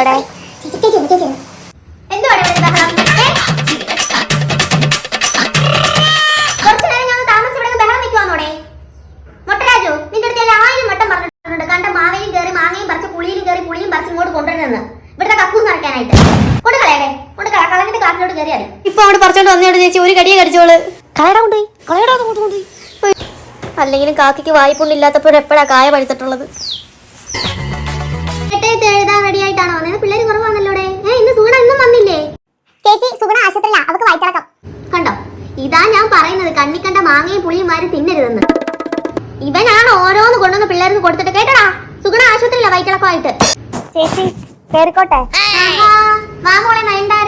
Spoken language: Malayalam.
അവിടെ. എന്തോ ഇപ്പൊ അവിടെ കളയടാ അല്ലെങ്കിലും കാക്കയ്ക്ക് വായ്പൊണ്ടില്ലാത്തപ്പോഴെപ്പോഴാണ് കായ പഠിച്ചിട്ടുള്ളത് പറയുന്നത് കണ്ണിക്കണ്ട മാങ്ങയും പുളിയും മാറി തിന്നരുതെന്ന്. ഇവനാണ് ഓരോന്ന് കൊണ്ടുവന്ന് പിള്ളേർക്ക് കൊടുത്തിട്ട് കേട്ടടാ. സുഗുണ ആശുപത്രിയില്ല വയറ്റിളക്കമായിട്ട് ചേച്ചി കേറിക്കോട്ടെ? വാ മോളെ പറ്റി